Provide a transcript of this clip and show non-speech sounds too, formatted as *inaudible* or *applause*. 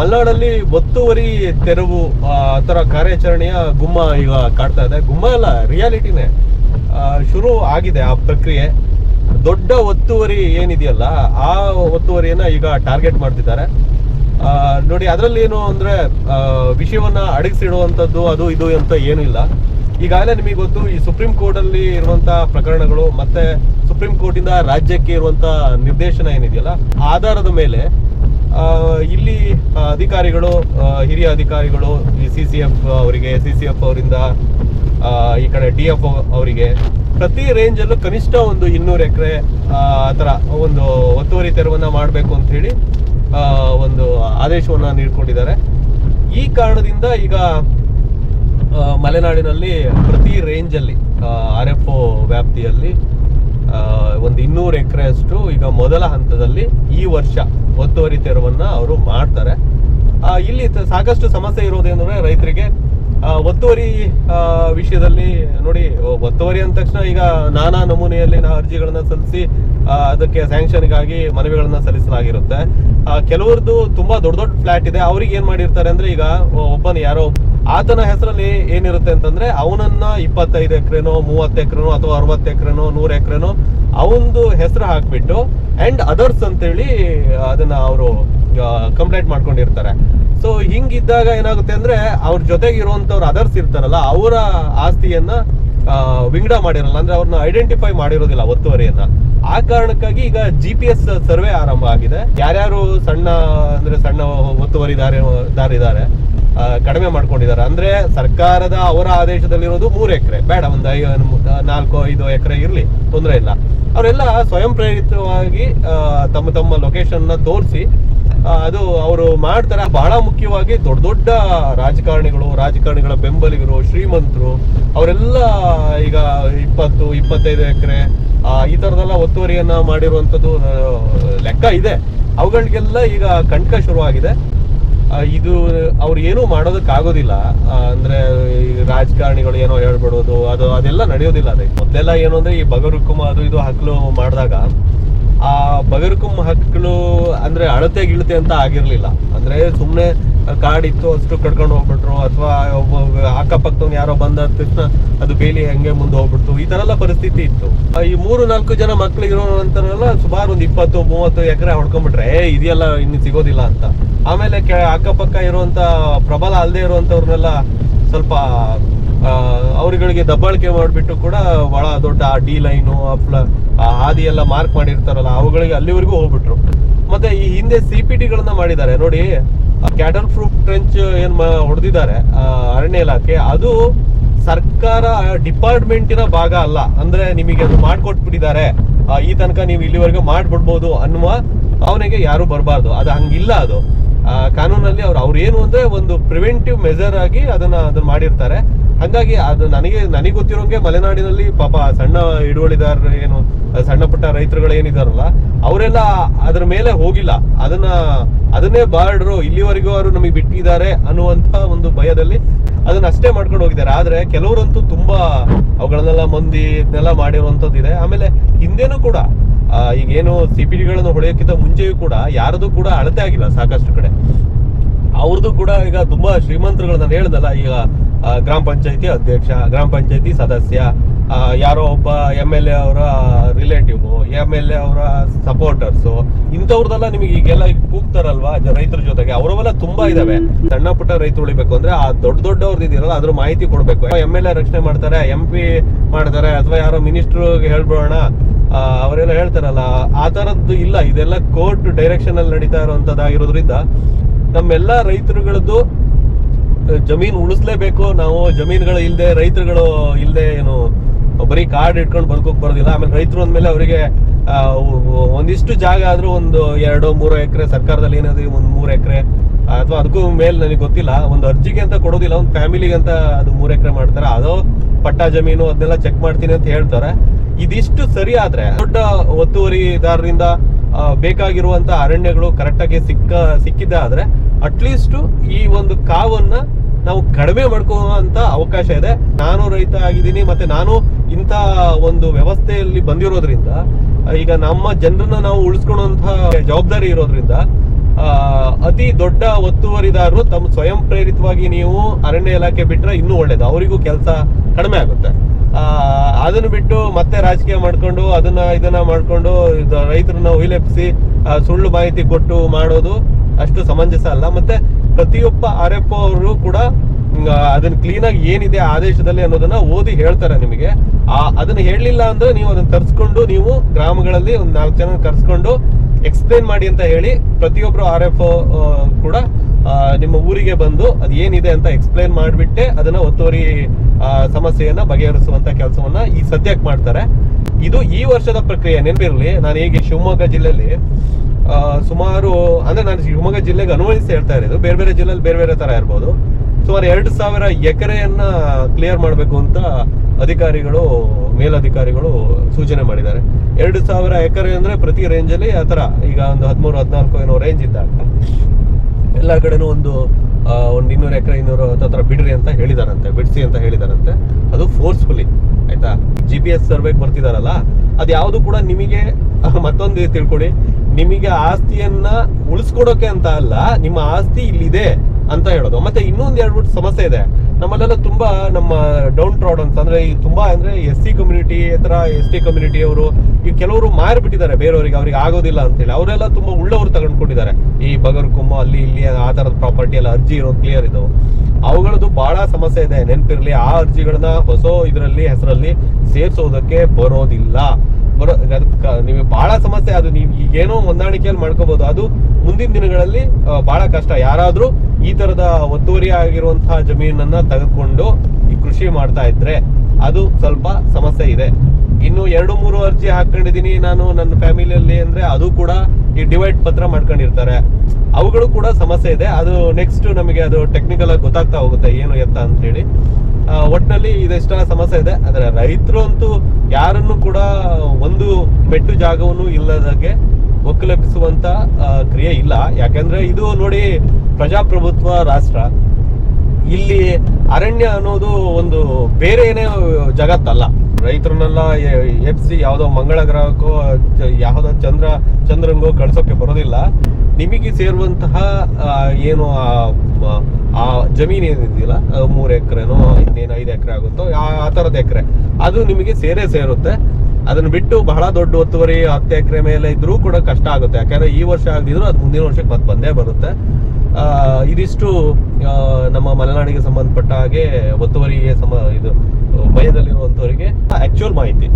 ಮಲೆನಾಡಲ್ಲಿ ಒತ್ತುವರಿ ತೆರವು, ಆ, ಥರ ಕಾರ್ಯಾಚರಣೆಯ ಗುಮ್ಮ ಈಗ ಕಾಡ್ತಾ ಇದೆ. ಗುಮ್ಮ ಅಲ್ಲ, ರಿಯಾಲಿಟಿನೇ. ಶುರು ಆಗಿದೆ ಆ ಪ್ರಕ್ರಿಯೆ. ದೊಡ್ಡ ಒತ್ತುವರಿ ಏನಿದೆಯಲ್ಲ, ಆ ಒತ್ತುವರಿಯನ್ನ ಈಗ ಟಾರ್ಗೆಟ್ ಮಾಡ್ತಿದ್ದಾರೆ. ನೋಡಿ, ಅದರಲ್ಲಿ ಏನು ಅಂದ್ರೆ ವಿಷಯವನ್ನ ಅಡಗಿಸಿಡುವಂಥದ್ದು, ಅದು ಇದು ಅಂತ ಏನೂ ಇಲ್ಲ. ಈಗಾಗಲೇ ನಿಮಗೆ ಗೊತ್ತು, ಈ ಸುಪ್ರೀಂ ಕೋರ್ಟ್ ಅಲ್ಲಿ ಇರುವಂತಹ ಪ್ರಕರಣಗಳು ಮತ್ತೆ ಸುಪ್ರೀಂ ಕೋರ್ಟಿಂದ ರಾಜ್ಯಕ್ಕೆ ಇರುವಂತ ನಿರ್ದೇಶನ ಏನಿದೆಯಲ್ಲ, ಆಧಾರದ ಮೇಲೆ ಅಧಿಕಾರಿಗಳು ಹಿರಿಯ ಅಧಿಕಾರಿಗಳು, ಈ ಸಿ ಸಿ ಎಫ್ ಅವರಿಗೆ ಸಿ ಸಿ ಎಫ್ ಅವರಿಂದ ಈ ಕಡೆ ಡಿ ಎಫ್ ಅವರಿಗೆ ಪ್ರತಿ ರೇಂಜಲ್ಲೂ ಕನಿಷ್ಠ ಒಂದು ಇನ್ನೂರು ಎಕರೆ, ಆ, ಥರ ಒಂದು ಒತ್ತುವರಿ ತೆರವನ್ನ ಮಾಡಬೇಕು ಅಂತ ಹೇಳಿ ಒಂದು ಆದೇಶವನ್ನ ನೀಡ್ಕೊಂಡಿದ್ದಾರೆ. ಈ ಕಾರಣದಿಂದ ಈಗ ಮಲೆನಾಡಿನಲ್ಲಿ ಪ್ರತಿ ರೇಂಜಲ್ಲಿ ಆರ್ ಎಫ್ ಒ ವ್ಯಾಪ್ತಿಯಲ್ಲಿ ಒಂದು ಇನ್ನೂರು ಎಕರೆಯಷ್ಟು ಈಗ ಮೊದಲ ಹಂತದಲ್ಲಿ ಈ ವರ್ಷ ಒತ್ತುವರಿ ತೆರವನ್ನು ಅವರು ಮಾಡ್ತಾರೆ. ಇಲ್ಲಿ ಸಾಕಷ್ಟು ಸಮಸ್ಯೆ ಇರೋದೇನಂದ್ರೆ ರೈತರಿಗೆ ಒತ್ತುವರಿ ವಿಷಯದಲ್ಲಿ ನೋಡಿ ಒತ್ತುವರಿ ಅಂದ ತಕ್ಷಣ ಈಗ ನಾನಾ ನಮೂನೆಯಲ್ಲಿ ನಾವು ಅರ್ಜಿಗಳನ್ನ ಸಲ್ಲಿಸಿ ಅದಕ್ಕೆ ಸ್ಯಾಂಕ್ಷನ್ಗಾಗಿ ಮನವಿಗಳನ್ನ ಸಲ್ಲಿಸಲಾಗಿರುತ್ತೆ. ಕೆಲವರದ್ದು ತುಂಬಾ ದೊಡ್ಡ ದೊಡ್ಡ ಫ್ಲಾಟ್ ಇದೆ. ಅವ್ರಿಗೆ ಏನ್ ಮಾಡಿರ್ತಾರೆ ಅಂದ್ರೆ ಈಗ ಒಬ್ಬನ ಯಾರೋ ಆತನ ಹೆಸರಲ್ಲಿ ಏನಿರುತ್ತೆ ಅಂತಂದ್ರೆ ಅವನನ್ನ ಇಪ್ಪತ್ತೈದು ಎಕರೆನೋ, ಮೂವತ್ತು ಎಕರೆನೋ ಅಥವಾ ಅರವತ್ತು ಎಕರೆನೋ, ನೂರು ಎಕರೆನೋ ಅವನದು ಹೆಸರು ಹಾಕ್ಬಿಟ್ಟು ಅಂಡ್ ಅದರ್ಸ್ ಅಂತೇಳಿ, ಅದನ್ನ ಅವರು ಕಂಪ್ಲೇಂಟ್ ಮಾಡ್ಕೊಂಡಿರ್ತಾರೆ. ಸೊ ಹಿಂಗಿದ್ದಾಗ ಏನಾಗುತ್ತೆ ಅಂದ್ರೆ ಅವ್ರ ಜೊತೆಗೆ ಇರುವಂತವ್ರು ಅದರ್ಸ್ ಇರ್ತಾರಲ್ಲ ಅವರ ಆಸ್ತಿಯನ್ನ ವಿಂಗಡ ಮಾಡಿರಲ್ಲ ಅಂದ್ರೆ ಅವ್ರನ್ನ ಐಡೆಂಟಿಫೈ ಮಾಡಿರೋದಿಲ್ಲ ಒತ್ತುವರಿಯನ್ನ. ಆ ಕಾರಣಕ್ಕಾಗಿ ಈಗ ಜಿ ಪಿ ಎಸ್ ಸರ್ವೆ ಆರಂಭ ಆಗಿದೆ. ಯಾರ್ಯಾರು ಸಣ್ಣ ಅಂದ್ರೆ ಸಣ್ಣ ಒತ್ತುವರಿದಾರ ದಾರಿದ್ದಾರೆ ಆ, ಕಡಿಮೆ ಮಾಡ್ಕೊಂಡಿದ್ದಾರೆ. ಅಂದ್ರೆ ಸರ್ಕಾರದ ಅವರ ಆದೇಶದಲ್ಲಿರೋದು ಮೂರು ಎಕರೆ. ಬೇಡ ಒಂದು ಐ ನಾಲ್ಕು ಐದು ಎಕರೆ ಇರ್ಲಿ ತೊಂದರೆ ಇಲ್ಲ. ಅವರೆಲ್ಲ ಸ್ವಯಂ ಪ್ರೇರಿತವಾಗಿ ತಮ್ಮ ತಮ್ಮ ಲೊಕೇಶನ್ನ ತೋರಿಸಿ ಅದು ಅವರು ಮಾಡ್ತಾರೆ. ಬಹಳ ಮುಖ್ಯವಾಗಿ ದೊಡ್ಡ ದೊಡ್ಡ ರಾಜಕಾರಣಿಗಳು, ರಾಜಕಾರಣಿಗಳ ಬೆಂಬಲಿಗರು, ಶ್ರೀಮಂತರು, ಅವರೆಲ್ಲ ಈಗ ಇಪ್ಪತ್ತು, ಇಪ್ಪತ್ತೈದು ಎಕರೆ ಈ ತರದೆಲ್ಲ ಒತ್ತುವರಿಯನ್ನ ಮಾಡಿರುವಂತದ್ದು ಲೆಕ್ಕ ಇದೆ. ಅವುಗಳಿಗೆಲ್ಲ ಈಗ ಕಂಟಕ ಶುರುವಾಗಿದೆ. ಇದು ಅವ್ರು ಏನೂ ಮಾಡೋದಕ್ಕಾಗೋದಿಲ್ಲ. ಅಂದ್ರೆ ರಾಜಕಾರಣಿಗಳು ಏನೋ ಹೇಳ್ಬಿಡೋದು, ಅದು, ಅದೆಲ್ಲ ನಡೆಯೋದಿಲ್ಲ ಅದಕ್ಕೆ ಮೊದಲೆಲ್ಲ ಏನು ಅಂದ್ರೆ ಈ ಬಗರುಕುಮ ಅದು ಇದು ಹಕ್ಕಲು ಮಾಡಿದಾಗ, ಆ ಬಗರುಕುಮ್ ಹಕ್ಕಲು ಅಂದ್ರೆ ಅಳತೆ ಗಿಳತೆ ಅಂತ ಆಗಿರ್ಲಿಲ್ಲ. ಅಂದ್ರೆ ಸುಮ್ನೆ ಕಾಡಿತ್ತು ಅಷ್ಟು ಕಡ್ಕೊಂಡು ಹೋಗ್ಬಿಟ್ರು. ಅಥವಾ ಅಕ್ಕಪಕ್ಕದವ್ನು ಯಾರೋ ಬಂದ ತಕ್ಷಣ ಅದು ಬೇಲಿ ಹಂಗೆ ಮುಂದೆ ಹೋಗ್ಬಿಡ್ತು. ಈ ತರ ಎಲ್ಲ ಪರಿಸ್ಥಿತಿ ಇತ್ತು. ಈ ಮೂರು, ನಾಲ್ಕು ಜನ ಮಕ್ಳು ಇರೋಂತರೆಲ್ಲ ಸುಮಾರು ಒಂದು ಇಪ್ಪತ್ತು, ಮೂವತ್ತು ಎಕರೆ ಹೊಡ್ಕೊಂಡ್ಬಿಟ್ರೆ, ಏ ಇದೆಲ್ಲ ಇನ್ನು ಸಿಗೋದಿಲ್ಲ ಅಂತ. ಆಮೇಲೆ ಕೆ, ಅಕ್ಕಪಕ್ಕ ಇರುವಂತ, ಪ್ರಬಲ ಅಲ್ಲದೆ ಇರುವಂತವ್ರನ್ನೆಲ್ಲ ಸ್ವಲ್ಪ ಅವರುಗಳಿಗೆ ಅವ್ರುಗಳಿಗೆ ದಬ್ಬಾಳಿಕೆ ಮಾಡಿಬಿಟ್ಟು ಕೂಡ ಬಹಳ ದೊಡ್ಡ ಆ ಡಿ ಲೈನು ಆ ಹಾದಿ ಎಲ್ಲ ಮಾರ್ಕ್ ಮಾಡಿರ್ತಾರಲ್ಲ, ಅವುಗಳಿಗೆ ಅಲ್ಲಿವರೆಗೂ ಹೋಗ್ಬಿಟ್ರು. ಮತ್ತೆ ಈ ಹಿಂದೆ ಸಿ ಪಿ ಮಾಡಿದ್ದಾರೆ. ನೋಡಿ ಕ್ಯಾಟಲ್ ಪ್ರೂಫ್ ಟ್ರೆಂಚ್ ಏನ್ ಹೊಡೆದಿದ್ದಾರೆ ಅರಣ್ಯ ಇಲಾಖೆ. ಅದು ಸರ್ಕಾರ ಡಿಪಾರ್ಟ್ಮೆಂಟಿನ ಭಾಗ ಅಲ್ಲ. ಅಂದ್ರೆ ನಿಮಗೆ ಅದು ಮಾಡ್ಕೊಟ್ಬಿಟ್ಟಿದ್ದಾರೆ. ಈ ತನಕ ನೀವು ಇಲ್ಲಿವರೆಗೂ ಮಾಡ್ಬಿಡ್ಬೋದು ಅನ್ನುವ ಭಾವನೆಗೆ ಯಾರು ಬರಬಾರ್ದು. ಅದು ಹಂಗಿಲ್ಲ ಅದು. ಕಾನೂನಲ್ಲಿ ಅವ್ರು ಅವ್ರು ಏನು ಅಂದ್ರೆ ಒಂದು ಪ್ರಿವೆಂಟಿವ್ ಮೆಜರ್ ಆಗಿ ಅದನ್ನ ಅದನ್ನ ಮಾಡಿರ್ತಾರೆ. ಹಂಗಾಗಿ ಅದು ನನಗೆ ನನಗೆ ಗೊತ್ತಿರೋಂಗೆ ಮಲೆನಾಡಿನಲ್ಲಿ ಪಾಪ ಸಣ್ಣ ಹಿಡುವಳಿದಾರರು ಏನು ಸಣ್ಣ ಪುಟ್ಟ ರೈತರುಗಳು ಏನಿದಾರಲ್ಲ, ಅವರೆಲ್ಲ ಅದ್ರ ಮೇಲೆ ಹೋಗಿಲ್ಲ. ಅದನ್ನ ಅದನ್ನೇ ಬಾರ್ಡ್ರು ಇಲ್ಲಿವರೆಗೂ ಅವರು ನಮಗೆ ಬಿಟ್ಟಿದ್ದಾರೆ ಅನ್ನುವಂತ ಒಂದು ಭಯದಲ್ಲಿ ಅದನ್ನ ಅಷ್ಟೇ ಮಾಡ್ಕೊಂಡು ಹೋಗಿದ್ದಾರೆ. ಆದ್ರೆ ಕೆಲವರಂತೂ ತುಂಬಾ ಅವುಗಳನ್ನೆಲ್ಲ ಮಂದಿ ಇದನ್ನೆಲ್ಲ ಮಾಡಿರುವಂತದ್ದು ಇದೆ ಆಮೇಲೆ ಹಿಂದೆನೂ ಕೂಡ ಈಗೇನು ಸಿ ಪಿ ಹೊಡೆಯೋಕ್ಕಿಂತ ಮುಂಚೆಯೂ ಕೂಡ ಯಾರದು ಕೂಡ ಅಳತೆ ಆಗಿಲ್ಲ, ಸಾಕಷ್ಟು ಕಡೆ. ಅವ್ರದ್ದು ಕೂಡ ಈಗ ತುಂಬಾ ಶ್ರೀಮಂತರುಗಳು, ನಾನು ಹೇಳ್ದಲ್ಲ, ಈಗ ಗ್ರಾಮ ಪಂಚಾಯತಿ ಅಧ್ಯಕ್ಷ, ಗ್ರಾಮ ಪಂಚಾಯತಿ ಸದಸ್ಯ ಯಾರೋ ಒಬ್ಬ ಎಂ ಎಲ್ ಎ ಅವರ ರಿಲೇಟಿವ್ ಎಂ ಎಲ್ ಎ ಅವರ ಸಪೋರ್ಟರ್ಸ್ ಇಂಥವ್ರದೆಲ್ಲ ನಿಮಗೆ ಈಗೆಲ್ಲ ಈಗ ಕೂಗ್ತಾರಲ್ವಾ ರೈತರ ಜೊತೆಗೆ. ಅವರವೆಲ್ಲ ತುಂಬಾ ಇದಾವೆ. ಸಣ್ಣ ಪುಟ್ಟ ರೈತರು ಉಳಿಬೇಕು ಅಂದ್ರೆ ಆ ದೊಡ್ಡ ದೊಡ್ಡವ್ರದ್ದು ಇದೆಯಲ್ಲ ಅದ್ರ ಮಾಹಿತಿ ಕೊಡ್ಬೇಕು. ಎಂ ಎಲ್ ಎ ರಕ್ಷಣೆ ಮಾಡ್ತಾರೆ ಎಂ ಪಿ ಮಾಡ್ತಾರೆ, ಅಥವಾ ಯಾರೋ ಮಿನಿಸ್ಟ್ರಿಗೆ ಹೇಳ್ಬಿಡೋಣ ಅವರೆಲ್ಲ ಹೇಳ್ತಾರಲ್ಲ, ಆ ತರದ್ದು ಇಲ್ಲ. ಇದೆಲ್ಲ ಕೋರ್ಟ್ ಡೈರೆಕ್ಷನ್ ಅಲ್ಲಿ ನಡೀತಾ ಇರುವಂತದ್ದಾಗಿರೋದ್ರಿಂದ ನಮ್ಮೆಲ್ಲ ರೈತರುಗಳದ್ದು ಜಮೀನು ಉಳಿಸ್ಲೇಬೇಕು. ನಾವು ಜಮೀನುಗಳು ಇಲ್ಲದೆ ರೈತರುಗಳು ಇಲ್ಲದೆ ಏನು, ಬರೀ ಕಾರ್ಡ್ ಇಟ್ಕೊಂಡು ಬದುಕೋಕ್ ಬರೋದಿಲ್ಲ. ಆಮೇಲೆ ರೈತರು ಅಂದ್ಮೇಲೆ ಅವರಿಗೆ ಒಂದಿಷ್ಟು ಜಾಗ ಆದ್ರೂ ಒಂದು ಎರಡು, ಮೂರು ಎಕರೆ, ಸರ್ಕಾರದಲ್ಲಿ ಏನಾದ್ರು ಒಂದು ಮೂರು ಎಕರೆ, ಅಥವಾ ಅದಕ್ಕೂ ಮೇಲೆ ನನಗೆ ಗೊತ್ತಿಲ್ಲ. ಒಂದು ಅರ್ಜಿಗೆ ಅಂತ ಕೊಡೋದಿಲ್ಲ. ಒಂದು ಫ್ಯಾಮಿಲಿಗೆ ಅಂತ ಅದು ಮೂರು ಎಕರೆ ಮಾಡ್ತಾರೆ. ಅದು ಪಟ್ಟ ಜಮೀನು, ಅದನ್ನೆಲ್ಲ ಚೆಕ್ ಮಾಡ್ತೀನಿ ಅಂತ ಹೇಳ್ತಾರೆ. ಇದಿಷ್ಟು ಸರಿ ಆದ್ರೆ ದೊಡ್ಡ ಒತ್ತುವರಿದಾರರಿಂದ ಬೇಕಾಗಿರುವಂತ ಅರಣ್ಯಗಳು ಕರೆಕ್ಟಾಗಿ ಸಿಕ್ಕ, ಸಿಕ್ಕಿದ್ದ ಆದ್ರೆ ಅಟ್ಲೀಸ್ಟ್ ಈ ಒಂದು ಕಾವನ್ನ ನಾವು ಕಡಿಮೆ ಮಾಡ್ಕೊಳ್ಳುವಂತ ಅವಕಾಶ ಇದೆ. ನಾನು ರೈತ ಆಗಿದ್ದೀನಿ, ಮತ್ತೆ ನಾನು ಇಂಥ ಒಂದು ವ್ಯವಸ್ಥೆಯಲ್ಲಿ ಬಂದಿರೋದ್ರಿಂದ, ಈಗ ನಮ್ಮ ಜನರನ್ನ ನಾವು ಉಳಿಸ್ಕೊಳ್ಳುವಂತ ಜವಾಬ್ದಾರಿ ಇರೋದ್ರಿಂದ ಅತಿ ದೊಡ್ಡ ಒತ್ತುವರಿದಾರರು ತಮ್ಮ ಸ್ವಯಂ ಪ್ರೇರಿತವಾಗಿ ನೀವು ಅರಣ್ಯ ಇಲಾಖೆ ಬಿಟ್ರೆ ಇನ್ನೂ ಒಳ್ಳೇದು. ಅವರಿಗೂ ಕೆಲಸ ಕಡಿಮೆ ಆಗುತ್ತೆ. ಅದನ್ನ ಬಿಟ್ಟು ಮತ್ತೆ ರಾಜಕೀಯ ಮಾಡ್ಕೊಂಡು ಅದನ್ನ ಇದನ್ನ ಮಾಡ್ಕೊಂಡು ರೈತರನ್ನ ಒಯ್ಲೆಪ್ಸಿ ಸುಳ್ಳು ಮಾಹಿತಿ ಕೊಟ್ಟು ಮಾಡೋದು ಅಷ್ಟು ಸಮಂಜಸ ಅಲ್ಲ. ಮತ್ತೆ ಪ್ರತಿಯೊಬ್ಬ ಆರ್ ಎಫ್ ಅವರು ಕೂಡ ಅದನ್ನ ಕ್ಲೀನ್ ಆಗಿ ಏನಿದೆ ಆದೇಶದಲ್ಲಿ ಅನ್ನೋದನ್ನ ಓದಿ ಹೇಳ್ತಾರೆ ನಿಮಗೆ. ಆ, ಅದನ್ನ ಹೇಳಲಿಲ್ಲ ಅಂದ್ರೆ ನೀವು ಅದನ್ನ ತರಿಸ್ಕೊಂಡು ನೀವು ಗ್ರಾಮಗಳಲ್ಲಿ ಒಂದು ನಾಲ್ಕು ಜನ ಕರ್ಸ್ಕೊಂಡು ಎಕ್ಸ್ಪ್ಲೇನ್ ಮಾಡಿ ಅಂತ ಹೇಳಿ ಪ್ರತಿಯೊಬ್ರು ಆರ್ ಎಫ್ ಕೂಡ ನಿಮ್ಮ ಊರಿಗೆ ಬಂದು ಅದು ಏನಿದೆ ಅಂತ ಎಕ್ಸ್ಪ್ಲೇನ್ ಮಾಡಿಬಿಟ್ಟೆ, ಅದನ್ನ ಒತ್ತುವರಿ ಸಮಸ್ಯೆಯನ್ನ ಬಗೆಹರಿಸುವಂತ ಕೆಲಸವನ್ನ ಈ ಸದ್ಯಕ್ಕೆ ಮಾಡ್ತಾರೆ. ಇದು ಈ ವರ್ಷದ ಪ್ರಕ್ರಿಯೆ ನೆನಪಿರಲಿ, ನಾನು ಈಗ ಶಿವಮೊಗ್ಗ ಜಿಲ್ಲೆಯಲ್ಲಿ ಸುಮಾರು, ಅಂದ್ರೆ ನಾನು ಶಿವಮೊಗ್ಗ ಜಿಲ್ಲೆಗೆ ಅನ್ವಯಿಸಿ ಹೇಳ್ತಾ ಇರೋದು, ಬೇರೆ ಬೇರೆ ಜಿಲ್ಲೆಯಲ್ಲಿ ಬೇರೆ ಬೇರೆ ತರ ಇರ್ಬೋದು. ಸುಮಾರು ಎರಡು ಸಾವಿರ ಎಕರೆಯನ್ನ ಕ್ಲಿಯರ್ ಮಾಡಬೇಕು ಅಂತ ಅಧಿಕಾರಿಗಳು, ಮೇಲಧಿಕಾರಿಗಳು ಸೂಚನೆ ಮಾಡಿದ್ದಾರೆ. ಎರಡು ಸಾವಿರ ಎಕರೆ ಅಂದ್ರೆ ಪ್ರತಿ ರೇಂಜಲ್ಲಿ ಆ ಥರ, ಈಗ ಒಂದು ಹದಿಮೂರು, ಹದಿನಾಲ್ಕು ಏನೋ ರೇಂಜ್ ಇದ್ದಾಗ. ಎಲ್ಲ ಕಡೆನೂ ಒಂದು ಒಂದು ಇನ್ನೂರು ಎಕರೆ, ಇನ್ನೂರು ಹತ್ರ ಬಿಡ್ರಿ ಅಂತ ಹೇಳಿದಾರಂತೆ, ಬಿಡಿಸಿ ಅಂತ ಹೇಳಿದಾರಂತೆ. ಅದು ಫೋರ್ಸ್ಫುಲಿ ಆಯ್ತಾ? ಜಿ ಪಿ ಎಸ್ ಸರ್ವೆಗೆ ಬರ್ತಿದಾರಲ್ಲ ಅದು ಯಾವುದು ಕೂಡ ನಿಮಗೆ, *laughs* ಮತ್ತೊಂದು ತಿಳ್ಕೊಡಿ. ನಿಮಗೆ ಆಸ್ತಿಯನ್ನ ಉಳಿಸ್ಕೊಡೋಕೆ ಅಂತ ಅಲ್ಲ, ನಿಮ್ಮ ಆಸ್ತಿ ಇಲ್ಲಿದೆ. ಅಂತ ಹೇಳೋದು. ಮತ್ತೆ ಇನ್ನೊಂದು ಎರಡು ಸಮಸ್ಯೆ ಇದೆ. ನಮ್ಮಲ್ಲೆಲ್ಲ ತುಂಬಾ ನಮ್ಮ ಡೌನ್ ಟ್ರಾಡನ್ಸ್ ಅಂದ್ರೆ ಈ ತುಂಬಾ ಅಂದ್ರೆ ಎಸ್ ಸಿ ಕಮ್ಯುನಿಟಿ ತರ ಎಸ್ ಟಿ ಕಮ್ಯುನಿಟಿ ಅವರು, ಈ ಕೆಲವರು ಮಾರ್ಬಿಟ್ಟಿದ್ದಾರೆ. ಬೇರೆಯವರಿಗೆ ಅವ್ರಿಗೆ ಆಗೋದಿಲ್ಲ ಅಂತ ಹೇಳಿ ಅವರೆಲ್ಲ ತುಂಬಾ ಉಳ್ಳವರು ತಗೊಂಡ್ಕೊಂಡಿದ್ದಾರೆ. ಈ ಬಗರ್ಕುಮ್ಮ ಅಲ್ಲಿ ಇಲ್ಲಿ ಆ ತರದ ಪ್ರಾಪರ್ಟಿ ಎಲ್ಲ ಅರ್ಜಿ ಇರೋದು ಕ್ಲಿಯರ್ ಇದು. ಅವುಗಳದ್ದು ಬಹಳ ಸಮಸ್ಯೆ ಇದೆ. ನೆನಪಿರ್ಲಿ, ಆ ಅರ್ಜಿಗಳನ್ನ ಹೊಸ ಇದರಲ್ಲಿ, ಹೆಸರಲ್ಲಿ ಸೇರಿಸೋದಕ್ಕೆ ಬರೋದಿಲ್ಲ. ಬರೋ ನಿಮಗೆ ಬಹಳ ಸಮಸ್ಯೆ ಅದು. ನೀವು ಈಗೇನೋ ಹೊಂದಾಣಿಕೆಯಲ್ಲಿ ಮಾಡ್ಕೋಬಹುದು ಅದು ಮುಂದಿನ ದಿನಗಳಲ್ಲಿ ಬಹಳ ಕಷ್ಟ. ಯಾರಾದ್ರೂ ಈ ತರದ ಒತ್ತುವರಿ ಆಗಿರುವಂತಹ ಜಮೀನನ್ನ ತೆಗೆದುಕೊಂಡು ಈ ಕೃಷಿ ಮಾಡ್ತಾ ಇದ್ರೆ ಅದು ಸ್ವಲ್ಪ ಸಮಸ್ಯೆ ಇದೆ. ಇನ್ನು ಎರಡು, ಮೂರು ಅರ್ಜಿ ಹಾಕೊಂಡಿದೀನಿ ನಾನು ನನ್ನ ಫ್ಯಾಮಿಲಿಯಲ್ಲಿ ಅಂದ್ರೆ ಅದು ಕೂಡ ಈ ಡಿವೈಡ್ ಪತ್ರ ಮಾಡ್ಕೊಂಡಿರ್ತಾರೆ. ಅವುಗಳು ಕೂಡ ಸಮಸ್ಯೆ ಇದೆ. ಅದು ನೆಕ್ಸ್ಟ್ ನಮಗೆ ಅದು ಟೆಕ್ನಿಕಲ್ ಆಗಿ ಗೊತ್ತಾಗ್ತಾ ಹೋಗುತ್ತೆ. ಏನು ಎತ್ತ ಅಂತ ಒಟ್ನಲ್ಲಿ ಇದೆಷ್ಟೆಲ್ಲ ಸಮಸ್ಯೆ ಇದೆ. ಆದ್ರೆ ರೈತರು ಅಂತೂ ಯಾರನ್ನು ಕೂಡ ಒಂದು ಮೆಟ್ಟು ಜಾಗವನ್ನು ಇಲ್ಲದಾಗೆ ಒಕ್ಕಲೆಬ್ಬಿಸುವಂತ ಕ್ರಿಯೆ ಇಲ್ಲ. ಯಾಕಂದ್ರೆ ಇದು ನೋಡಿ ಪ್ರಜಾಪ್ರಭುತ್ವ ರಾಷ್ಟ್ರ. ಇಲ್ಲಿ ಅರಣ್ಯ ಅನ್ನೋದು ಒಂದು ಬೇರೆ ಏನೇ ಜಗತ್ತಲ್ಲ. ರೈತರನ್ನೆಲ್ಲ ಎಪ್ಸಿ ಯಾವುದೋ ಮಂಗಳ ಗ್ರಹಕ್ಕೋ ಯಾವುದೋ ಚಂದ್ರ, ಚಂದ್ರಂಗೋ ಕಳ್ಸೋಕೆ ಬರೋದಿಲ್ಲ. ನಿಮಗೆ ಸೇರುವಂತಹ ಏನು, ಆ ಜಮೀನು ಏನಿದೆಯಲ್ಲ ಮೂರು ಎಕರೆನೋ, ಇನ್ನೇನು ಐದು ಎಕರೆ ಆಗುತ್ತೋ, ಆ- ಆ ಥರದ ಎಕರೆ. ಅದು ನಿಮಗೆ ಸೇರೇ ಸೇರುತ್ತೆ. ಅದನ್ನ ಬಿಟ್ಟು ಬಹಳ ದೊಡ್ಡ ಒತ್ತುವರಿ ಹತ್ತು ಎಕರೆ ಮೇಲೆ ಇದ್ರೂ ಕೂಡ ಕಷ್ಟ ಆಗುತ್ತೆ. ಯಾಕಂದ್ರೆ ಈ ವರ್ಷ ಆಗದಿದ್ರು ಅದು ಮುಂದಿನ ವರ್ಷಕ್ಕೆ ಮತ್ತೆ ಬಂದೇ ಬರುತ್ತೆ. ಇದಿಷ್ಟು ನಮ್ಮ ಮಲೆನಾಡಿಗೆ ಸಂಬಂಧಪಟ್ಟ ಹಾಗೆ ಒತ್ತುವರಿಗೆ ಸಮ, ಇದು ಭಯದಲ್ಲಿರುವಂಥವರಿಗೆ ಆಕ್ಚುಯಲ್ ಮಾಹಿತಿ.